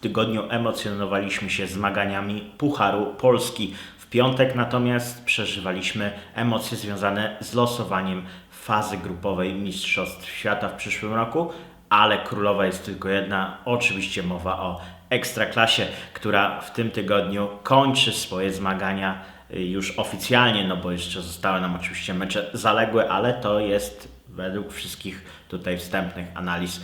w tygodniu emocjonowaliśmy się zmaganiami Pucharu Polski. W piątek natomiast przeżywaliśmy emocje związane z losowaniem fazy grupowej Mistrzostw Świata w przyszłym roku, ale królowa jest tylko jedna. Oczywiście mowa o Ekstraklasie, która w tym tygodniu kończy swoje zmagania y, już oficjalnie, no bo jeszcze zostały nam oczywiście mecze zaległe, ale to jest według wszystkich tutaj wstępnych analiz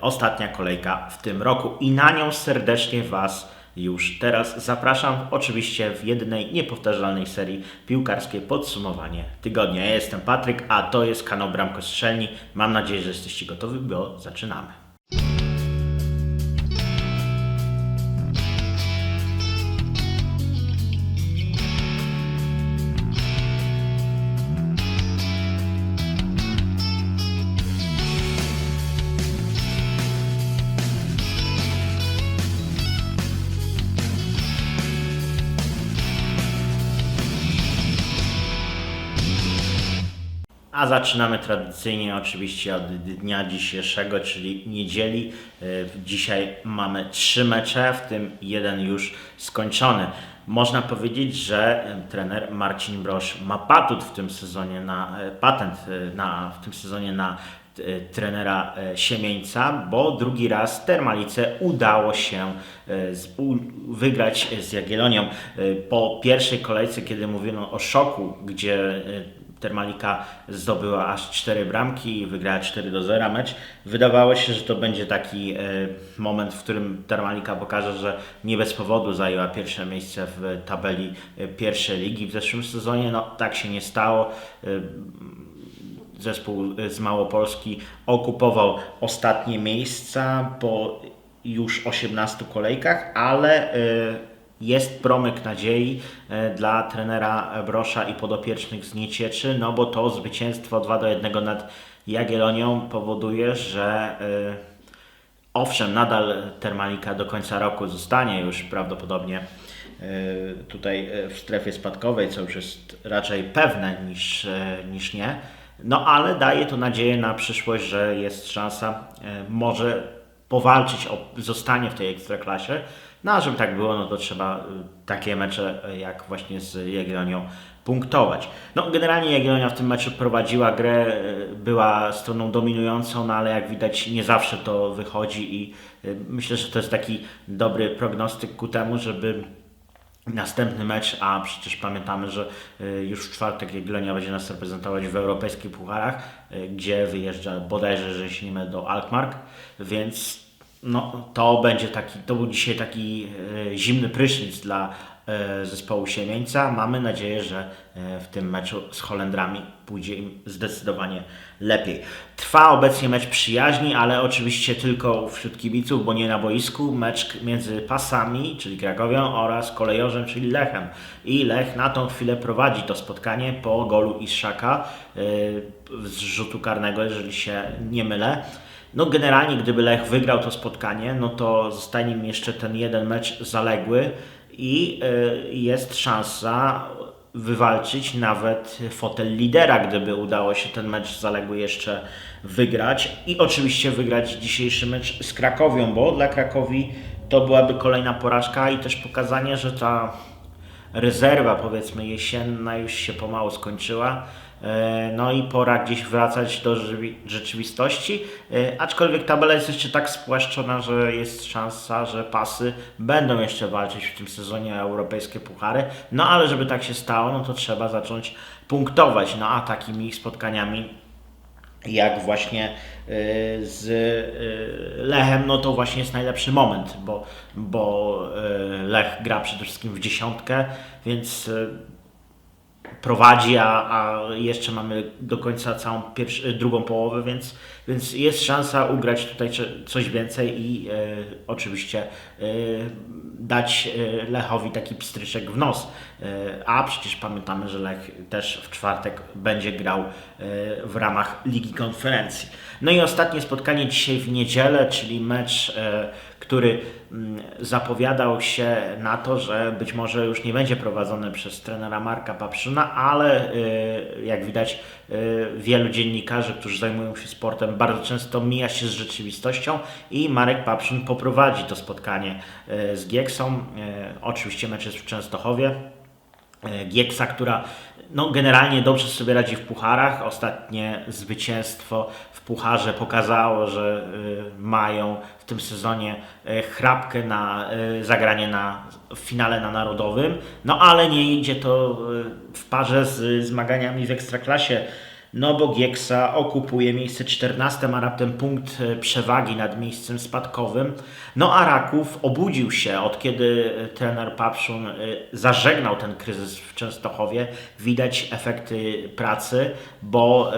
ostatnia kolejka w tym roku i na nią serdecznie Was już teraz zapraszam. Oczywiście w jednej niepowtarzalnej serii piłkarskie podsumowanie tygodnia. Ja jestem Patryk, a to jest kanał Bramko Strzelni. Mam nadzieję, że jesteście gotowi, bo zaczynamy. A zaczynamy tradycyjnie oczywiście od dnia dzisiejszego, czyli niedzieli. E, Dzisiaj mamy trzy mecze, w tym jeden już skończony. Można powiedzieć, że e, trener Marcin Brosz ma patut w tym sezonie na e, patent na, w tym sezonie na trenera Siemieńca, bo drugi raz Termalice udało się z, u, wygrać z Jagiellonią. Po pierwszej kolejce, kiedy mówiono o szoku, gdzie Termalika zdobyła aż 4 bramki i wygrała 4 do 0 mecz. Wydawało się, że to będzie taki e, moment, w którym Termalika pokaże, że nie bez powodu zajęła pierwsze miejsce w tabeli e, pierwszej ligi w zeszłym sezonie. No tak się nie stało. E, zespół z Małopolski okupował ostatnie miejsca po już 18 kolejkach, ale jest promyk nadziei y, dla trenera Brosza i podopiecznych z Niecieczy, no bo to zwycięstwo 2 do 1 nad Jagiellonią powoduje, że y, Owszem, nadal Termalika do końca roku zostanie już prawdopodobnie y, tutaj w strefie spadkowej, co już jest raczej pewne niż, niż nie. No ale daje to nadzieję na przyszłość, że jest szansa może powalczyć o zostanie w tej ekstraklasie. No a żeby tak było, no to trzeba y, takie mecze y, jak właśnie z Jagiellonią punktować. No generalnie Jagiellonia w tym meczu prowadziła grę, y, była stroną dominującą, no ale jak widać nie zawsze to wychodzi i myślę, że to jest taki dobry prognostyk ku temu, żeby następny mecz, a przecież pamiętamy, że już w czwartek Jagiellonia będzie nas reprezentować w europejskich pucharach, gdzie wyjeżdża bodajże, że się nie do Alkmaar, więc no, to będzie taki, to był dzisiaj taki e, zimny prysznic dla e, zespołu Siemieńca. Mamy nadzieję, że e, w tym meczu z Holendrami pójdzie im zdecydowanie lepiej. Trwa obecnie mecz przyjaźni, ale oczywiście tylko wśród kibiców, bo nie na boisku. Mecz między Pasami, czyli Krakowią oraz Kolejorzem, czyli Lechem. I Lech na tą chwilę prowadzi to spotkanie po golu Iszaka e, z rzutu karnego, jeżeli się nie mylę. No generalnie gdyby Lech wygrał to spotkanie, no to zostanie im jeszcze ten jeden mecz zaległy i y, jest szansa wywalczyć nawet fotel lidera, gdyby udało się ten mecz zaległy jeszcze wygrać i oczywiście wygrać dzisiejszy mecz z Krakowią, bo dla Krakowi to byłaby kolejna porażka i też pokazanie, że ta rezerwa powiedzmy jesienna już się pomału skończyła. E, No i pora gdzieś wracać do rzeczywistości, E, aczkolwiek tabela jest jeszcze tak spłaszczona, że jest szansa, że pasy będą jeszcze walczyć w tym sezonie o europejskie puchary. No ale żeby tak się stało, no to trzeba zacząć punktować. No a takimi spotkaniami jak właśnie y, z Lechem, no to właśnie jest najlepszy moment, bo, bo Lech gra przede wszystkim w dziesiątkę, więc prowadzi, a, a jeszcze mamy do końca całą pierwszy, drugą połowę, więc, więc jest szansa ugrać tutaj coś więcej i e, oczywiście e, dać e, Lechowi taki pstryczek w nos. E, a przecież pamiętamy, że Lech też w czwartek będzie grał e, w ramach Ligi Konferencji. No i ostatnie spotkanie dzisiaj w niedzielę, czyli mecz e, który mm, zapowiadał się na to, że być może już nie będzie prowadzony przez trenera Marka Paprzyna, ale y, jak widać y, wielu dziennikarzy, którzy zajmują się sportem bardzo często mija się z rzeczywistością i Marek Papszyn poprowadzi to spotkanie e, z Gieksą. Oczywiście mecz jest w Częstochowie. E, Gieksa, która no, generalnie dobrze sobie radzi w pucharach. Ostatnie zwycięstwo w pucharze pokazało, że y, mają w tym sezonie y, chrapkę na zagranie na, w finale na Narodowym. No ale nie idzie to w parze z zmaganiami w Ekstraklasie. No bo Gieksa okupuje miejsce 14, ma raptem punkt e, przewagi nad miejscem spadkowym. No a Raków obudził się od kiedy e, trener Papszun e, zażegnał ten kryzys w Częstochowie. Widać efekty pracy, bo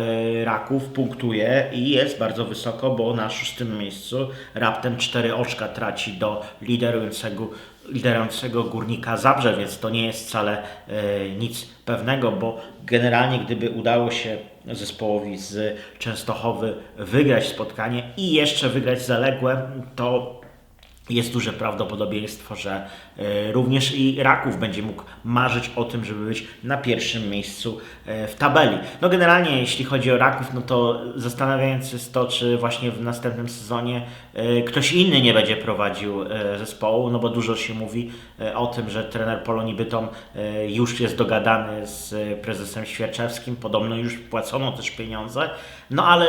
Raków punktuje i jest bardzo wysoko, bo na szóstym miejscu raptem 4 oczka traci do liderującego liderującego górnika Zabrze, więc to nie jest wcale e, nic pewnego, bo generalnie gdyby udało się zespołowi z Częstochowy wygrać spotkanie i jeszcze wygrać zaległe, to jest duże prawdopodobieństwo, że e, również i Raków będzie mógł marzyć o tym, żeby być na pierwszym miejscu e, w tabeli. No generalnie jeśli chodzi o Raków, no to zastanawiające jest to, czy właśnie w następnym sezonie e, ktoś inny nie będzie prowadził zespołu, no bo dużo się mówi o tym, że trener Polonii Bytom już jest dogadany z prezesem Świerczewskim, podobno już płacono też pieniądze, no ale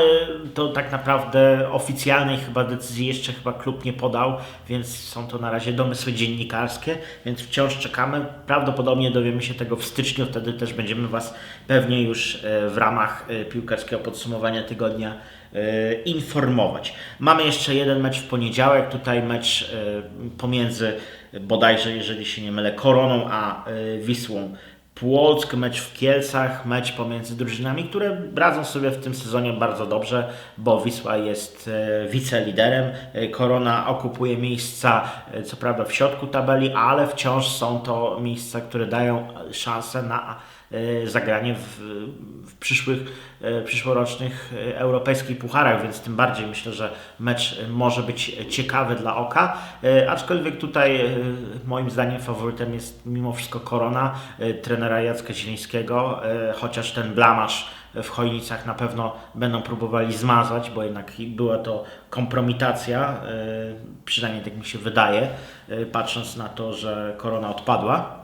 to tak naprawdę oficjalnej chyba decyzji jeszcze chyba klub nie podał, więc są to na razie domysły dziennikarskie, więc wciąż czekamy. Prawdopodobnie dowiemy się tego w styczniu, wtedy też będziemy Was pewnie już e, w ramach e, piłkarskiego podsumowania tygodnia e, informować. Mamy jeszcze jeden mecz w poniedziałek, tutaj mecz pomiędzy bodajże, jeżeli się nie mylę, Koroną a Wisłą Płock, mecz w Kielcach, mecz pomiędzy drużynami, które radzą sobie w tym sezonie bardzo dobrze, bo Wisła jest e, wiceliderem, e, Korona okupuje miejsca, e, co prawda w środku tabeli, ale wciąż są to miejsca, które dają szansę na zagranie w, w przyszłych, e, przyszłorocznych e, europejskich pucharach, więc tym bardziej myślę, że mecz e, może być ciekawy dla oka. E, Aczkolwiek tutaj e, moim zdaniem faworytem jest mimo wszystko Korona e, trenera Jacka Zielińskiego, e, chociaż ten blamasz w Chojnicach na pewno będą próbowali zmazać, bo jednak była to kompromitacja, e, przynajmniej tak mi się wydaje, e, patrząc na to, że Korona odpadła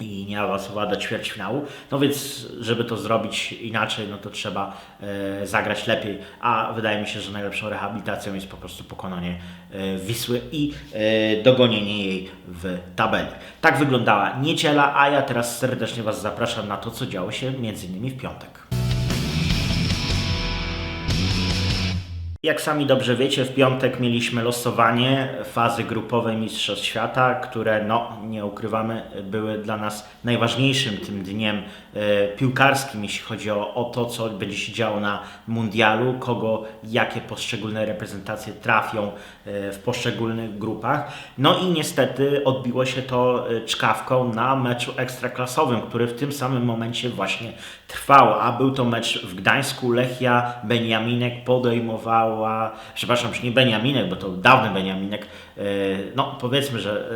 i nie awansowała do ćwierćfinału. No więc, żeby to zrobić inaczej, no to trzeba e, zagrać lepiej. A wydaje mi się, że najlepszą rehabilitacją jest po prostu pokonanie e, Wisły i e, dogonienie jej w tabeli. Tak wyglądała niedziela, a ja teraz serdecznie Was zapraszam na to, co działo się innymi w piątek. Jak sami dobrze wiecie, w piątek mieliśmy losowanie fazy grupowej Mistrzostw Świata, które, no, nie ukrywamy, były dla nas najważniejszym tym dniem e, piłkarskim, jeśli chodzi o, o to, co będzie się działo na mundialu, kogo, jakie poszczególne reprezentacje trafią w poszczególnych grupach. No i niestety odbiło się to e, czkawką na meczu ekstraklasowym, który w tym samym momencie właśnie trwał, a był to mecz w Gdańsku. Lechia Beniaminek podejmowała, przepraszam, nie Beniaminek, bo to dawny Beniaminek, e, no powiedzmy, że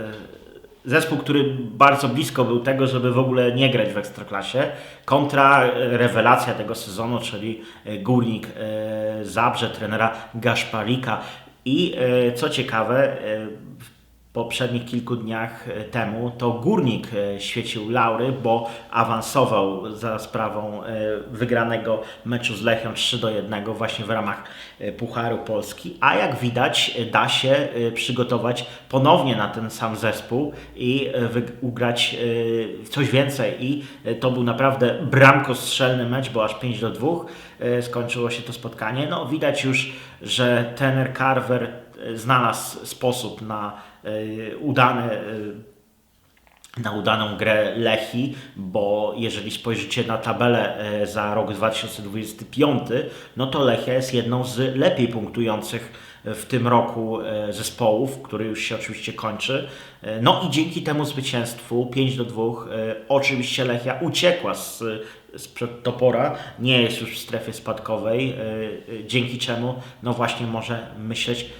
e, zespół, który bardzo blisko był tego, żeby w ogóle nie grać w Ekstraklasie, kontra rewelacja tego sezonu, czyli Górnik Zabrze, trenera Gaszparika. I e, co ciekawe, e, poprzednich kilku dniach e, temu to Górnik e, świecił laury, bo awansował za sprawą e, wygranego meczu z Lechią 3 do 1 właśnie w ramach Pucharu Polski, a jak widać da się przygotować ponownie na ten sam zespół i ugrać coś więcej i to był naprawdę bramkostrzelny mecz, bo aż 5 do 2 e, skończyło się to spotkanie. No widać już, że trener Carver znalazł sposób na udane e, na udaną grę Lechi, bo jeżeli spojrzycie na tabelę e, za rok 2025, no to Lechia jest jedną z lepiej punktujących w tym roku e, zespołów, który już się oczywiście kończy. E, No i dzięki temu zwycięstwu 5 do 2 e, oczywiście Lechia uciekła z sprzed topora, nie jest już w strefie spadkowej, e, e, dzięki czemu no właśnie może myśleć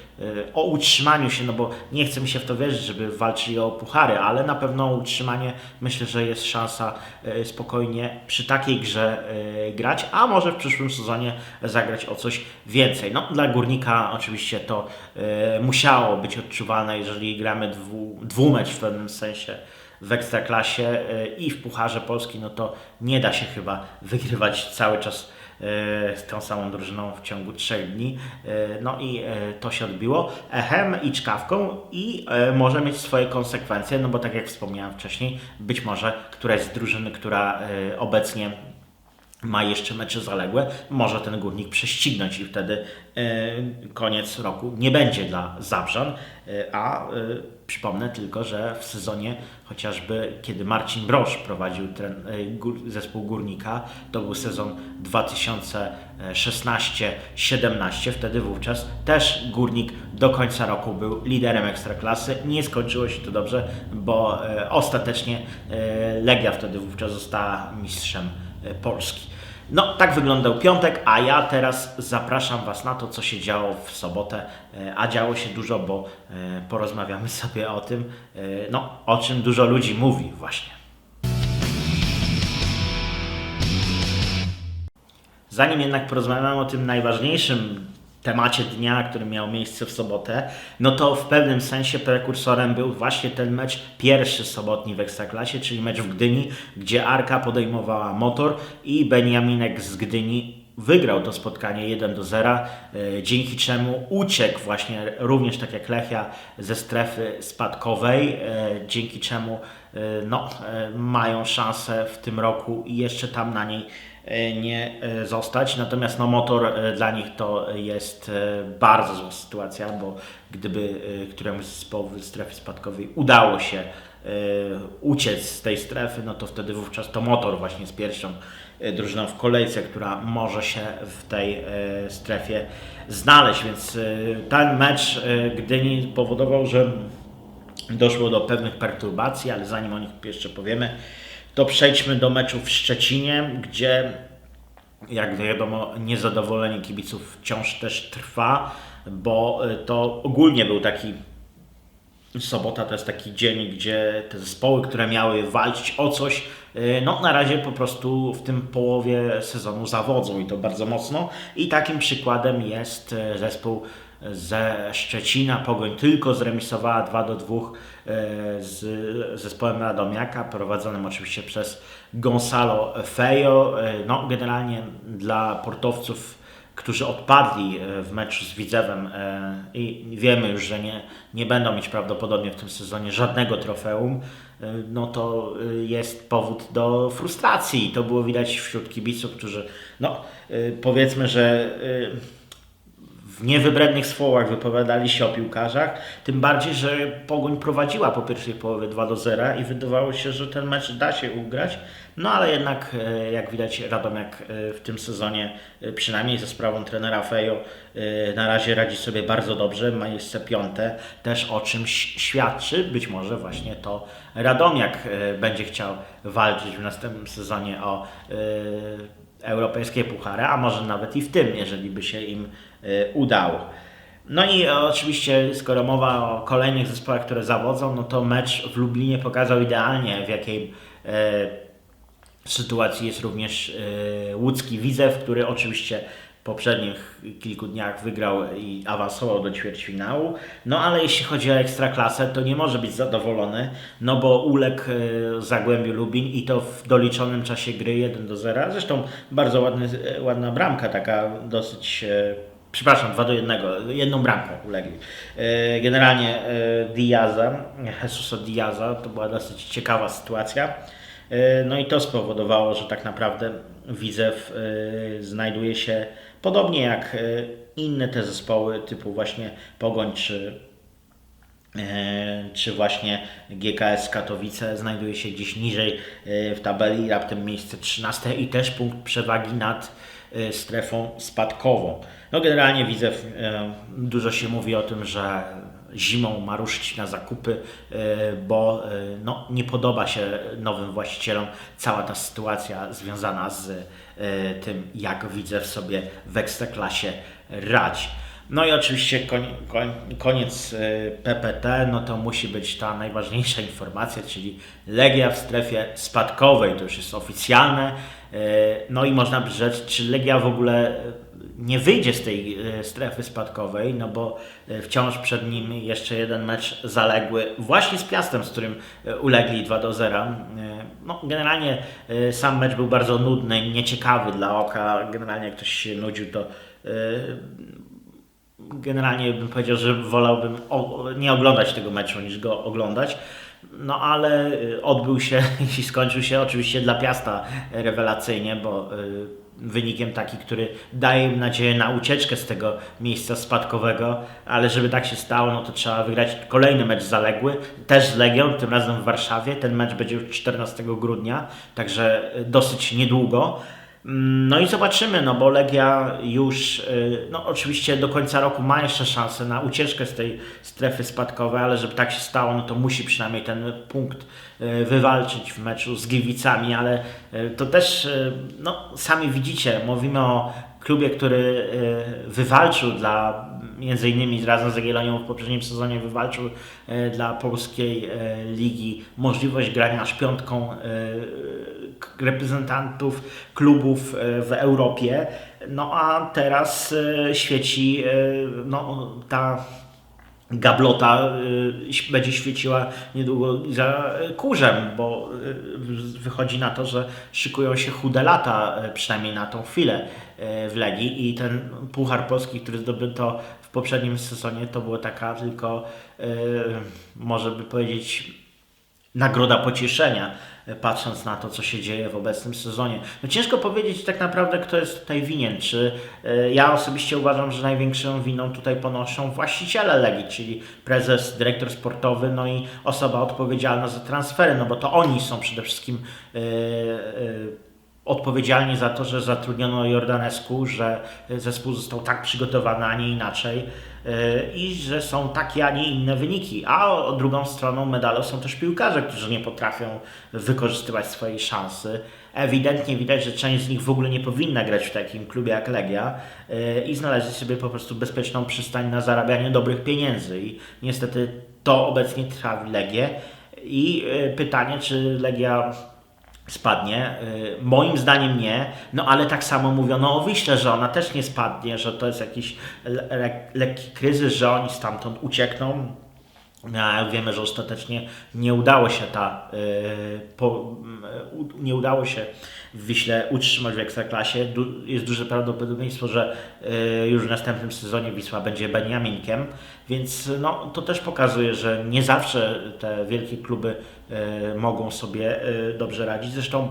o utrzymaniu się, no bo nie chce mi się w to wierzyć, żeby walczyli o puchary, ale na pewno utrzymanie myślę, że jest szansa e, spokojnie przy takiej grze e, grać, a może w przyszłym sezonie zagrać o coś więcej. No, dla Górnika oczywiście to e, musiało być odczuwalne, jeżeli gramy dwu, dwumecz w pewnym sensie w Ekstraklasie e, i w Pucharze Polski, no to nie da się chyba wygrywać cały czas e, z tą samą drużyną w ciągu trzech dni. E, No i e, to się odbiło echem i czkawką i e, może mieć swoje konsekwencje, no bo tak jak wspomniałem wcześniej, być może któraś z drużyny, która e, obecnie ma jeszcze mecze zaległe, może ten górnik prześcignąć i wtedy e, koniec roku nie będzie dla Zabrzan, e, a e, przypomnę tylko, że w sezonie chociażby kiedy Marcin Brosz prowadził gór, zespół Górnika, to był sezon 2016-17, wtedy wówczas też Górnik do końca roku był liderem Ekstraklasy. Nie skończyło się to dobrze, bo ostatecznie Legia wtedy wówczas została mistrzem Polski. No, tak wyglądał piątek, a ja teraz zapraszam Was na to, co się działo w sobotę. E, A działo się dużo, bo e, porozmawiamy sobie o tym, e, no, o czym dużo ludzi mówi właśnie. Zanim jednak porozmawiamy o tym najważniejszym temacie dnia, który miał miejsce w sobotę, no to w pewnym sensie prekursorem był właśnie ten mecz pierwszy sobotni w Ekstraklasie, czyli mecz w Gdyni, gdzie Arka podejmowała motor i Beniaminek z Gdyni wygrał to spotkanie 1 do 0, e, dzięki czemu uciekł właśnie również tak jak Lechia ze strefy spadkowej, e, dzięki czemu e, no, mają szansę w tym roku i jeszcze tam na niej nie e, zostać. Natomiast no, motor e, dla nich to jest e, bardzo zła sytuacja, bo gdyby e, któremuś z z strefy spadkowej udało się e, uciec z tej strefy, no to wtedy wówczas to motor właśnie jest pierwszą e, drużyną w kolejce, która może się w tej e, strefie znaleźć. Więc e, ten mecz e, Gdyni powodował, że doszło do pewnych perturbacji, ale zanim o nich jeszcze powiemy, to przejdźmy do meczu w Szczecinie, gdzie jak wiadomo niezadowolenie kibiców wciąż też trwa, bo y, to ogólnie był taki Sobota to jest taki dzień, gdzie te zespoły, które miały walczyć o coś, y, no na razie po prostu w tym połowie sezonu zawodzą i to bardzo mocno. I takim przykładem jest y, zespół ze Szczecina. Pogoń tylko zremisowała 2 do 2 y, z zespołem Radomiaka, prowadzonym oczywiście przez Gonzalo Fejo. Y, No generalnie dla portowców którzy odpadli e, w meczu z Widzewem e, i wiemy już, że nie, nie będą mieć prawdopodobnie w tym sezonie żadnego trofeum, e, no to e, jest powód do frustracji. To było widać wśród kibiców, którzy, no e, powiedzmy, że e, w niewybrednych słowach wypowiadali się o piłkarzach, tym bardziej, że Pogoń prowadziła po pierwszej połowie 2 do 0 i wydawało się, że ten mecz da się ugrać, no ale jednak e, jak widać Radomiak e, w tym sezonie, e, przynajmniej ze sprawą trenera Fejo, na razie radzi sobie bardzo dobrze, ma miejsce piąte, też o czymś świadczy, być może właśnie to Radomiak będzie chciał walczyć w następnym sezonie o europejskie puchary, a może nawet i w tym, jeżeli by się im e, udało. No i e, oczywiście, skoro mowa o kolejnych zespołach, które zawodzą, no to mecz w Lublinie pokazał idealnie, w jakiej e, sytuacji jest również e, łódzki Widzew, który oczywiście poprzednich kilku dniach wygrał i awansował do ćwierćfinału. No ale jeśli chodzi o Ekstraklasę, to nie może być zadowolony, no bo uległ e, Zagłębiu Lubin i to w doliczonym czasie gry 1 do 0. Zresztą bardzo ładny, e, ładna bramka, taka dosyć... E, Przepraszam, 2 do 1, jedną bramką ulegli. Generalnie Diaza, Jesusa Diaza, to była dosyć ciekawa sytuacja. No i to spowodowało, że tak naprawdę Widzew znajduje się podobnie jak e, inne te zespoły typu właśnie Pogoń czy, e, czy właśnie GKS Katowice znajduje się gdzieś niżej e, w tabeli, raptem miejsce 13 i też punkt przewagi nad strefą spadkową. No generalnie Widzew, e, dużo się mówi o tym, że zimą ma ruszyć na zakupy, e, bo e, no, nie podoba się nowym właścicielom cała ta sytuacja związana z e, tym, jak Widzew sobie w Ekstraklasie radzi. No i oczywiście koniec PPT, no to musi być ta najważniejsza informacja, czyli Legia w strefie spadkowej, to już jest oficjalne. No i można by rzec, czy Legia w ogóle nie wyjdzie z tej y, strefy spadkowej, no bo y, wciąż przed nim jeszcze jeden mecz zaległy właśnie z Piastem, z którym y, ulegli 2 do 0. Y, No, generalnie sam mecz był bardzo nudny, nieciekawy dla oka. Generalnie jak ktoś się nudził, to generalnie bym powiedział, że wolałbym nie oglądać tego meczu niż go oglądać. No ale odbył się i skończył się oczywiście dla Piasta rewelacyjnie, bo wynikiem taki, który daje im nadzieję na ucieczkę z tego miejsca spadkowego, ale żeby tak się stało, no to trzeba wygrać kolejny mecz zaległy, też z Legią, tym razem w Warszawie. Ten mecz będzie już 14 grudnia, także dosyć niedługo. Mm, No i zobaczymy, no bo Legia już, y, no oczywiście do końca roku ma jeszcze szansę na ucieczkę z tej strefy spadkowej, ale żeby tak się stało, no to musi przynajmniej ten punkt y, wywalczyć w meczu z Gliwicami, ale y, to też, no sami widzicie, mówimy o klubie, który wywalczył dla, między innymi razem z Jagiellonią w poprzednim sezonie wywalczył dla polskiej ligi możliwość grania aż piątką reprezentantów klubów e, w Europie. No a teraz e, świeci e, no, ta gablota będzie świeciła niedługo za kurzem, bo wychodzi na to, że szykują się chude lata, przynajmniej na tą chwilę w Legii i ten Puchar Polski, który zdobyto w poprzednim sezonie, to była taka tylko, może by powiedzieć, nagroda pocieszenia, patrząc na to, co się dzieje w obecnym sezonie. No ciężko powiedzieć tak naprawdę, kto jest tutaj winien. Czy e, ja osobiście uważam, że największą winą tutaj ponoszą właściciele Legii, czyli prezes, dyrektor sportowy, no i osoba odpowiedzialna za transfery, no bo to oni są przede wszystkim e, e, odpowiedzialni za to, że zatrudniono Jordanesku, że zespół został tak przygotowany, a nie inaczej i że są takie, a nie inne wyniki. A drugą stroną medalu są też piłkarze, którzy nie potrafią wykorzystywać swojej szansy. Ewidentnie widać, że część z nich w ogóle nie powinna grać w takim klubie jak Legia yy, i znaleźli sobie po prostu bezpieczną przystań na zarabianie dobrych pieniędzy. I niestety to obecnie trwa w Legię. I yy, pytanie, czy Legia spadnie. Y, Moim zdaniem nie, no ale tak samo mówiono o Wiśle, że ona też nie spadnie, że to jest jakiś le- le- lekki kryzys, że oni stamtąd uciekną. No, wiemy, że ostatecznie nie udało się ta, y, y, nie udało się w Wiśle utrzymać w Ekstraklasie. Du, jest duże prawdopodobieństwo, że już w następnym sezonie Wisła będzie Beniaminkiem, więc no, to też pokazuje, że nie zawsze te wielkie kluby y, mogą sobie y, dobrze radzić. Zresztą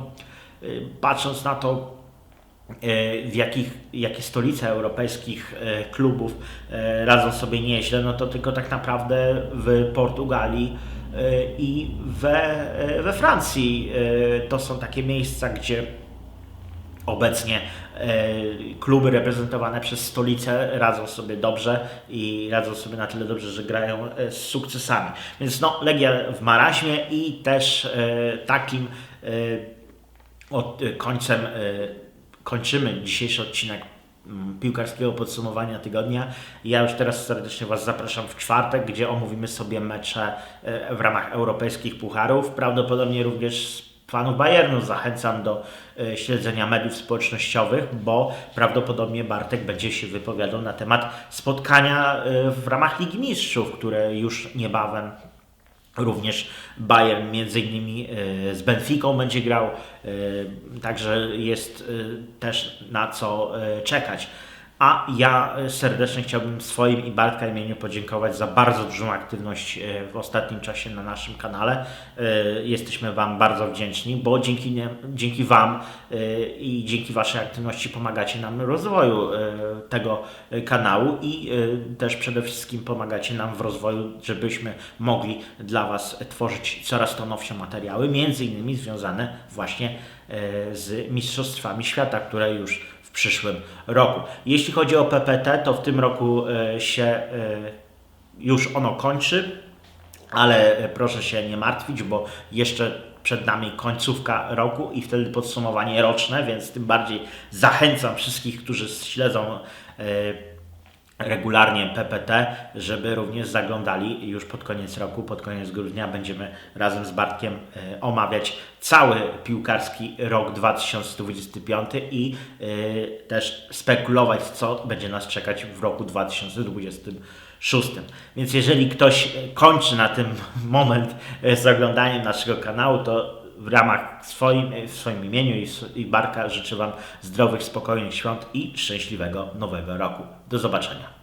y, patrząc na to, e, w jakich, jakie stolice europejskich e, klubów e, radzą sobie nieźle, no to tylko tak naprawdę w Portugalii e, i we, e, we Francji e, to są takie miejsca, gdzie obecnie e, kluby reprezentowane przez stolicę radzą sobie dobrze i radzą sobie na tyle dobrze, że grają e, z sukcesami. Więc no, Legia w maraźmie i też e, takim końcem kończymy dzisiejszy odcinek mm, piłkarskiego podsumowania tygodnia. Ja już teraz serdecznie Was zapraszam w czwartek, gdzie omówimy sobie mecze w ramach europejskich pucharów. Prawdopodobnie również fanów Bayernu zachęcam do y, śledzenia mediów społecznościowych, bo prawdopodobnie Bartek będzie się wypowiadał na temat spotkania y, w ramach Ligi Mistrzów, które już niebawem Również Bayern między innymi e, z Benficą będzie grał, e, także jest e, też na co e, czekać. A ja e, serdecznie chciałbym w swoim i Bartka imieniu podziękować za bardzo dużą aktywność e, w ostatnim czasie na naszym kanale. E, Jesteśmy Wam bardzo wdzięczni, bo dzięki, nie, dzięki Wam i dzięki Waszej aktywności pomagacie nam w rozwoju tego kanału i też przede wszystkim pomagacie nam w rozwoju, żebyśmy mogli dla Was tworzyć coraz to nowsze materiały, między innymi związane właśnie z Mistrzostwami Świata, które już przyszłym roku. Jeśli chodzi o PPT, to w tym roku e, się e, już ono kończy, ale e, proszę się nie martwić, bo jeszcze przed nami końcówka roku i wtedy podsumowanie roczne, więc tym bardziej zachęcam wszystkich, którzy śledzą regularnie PPT, żeby również zaglądali już pod koniec roku, pod koniec grudnia będziemy razem z Bartkiem e, omawiać cały piłkarski rok 2025 i e, też spekulować, co będzie nas czekać w roku 2026. Więc jeżeli ktoś kończy na tym moment e, z oglądaniem naszego kanału, to w ramach swoim, w swoim imieniu i, i Barka życzę Wam zdrowych, spokojnych świąt i szczęśliwego nowego roku. Do zobaczenia.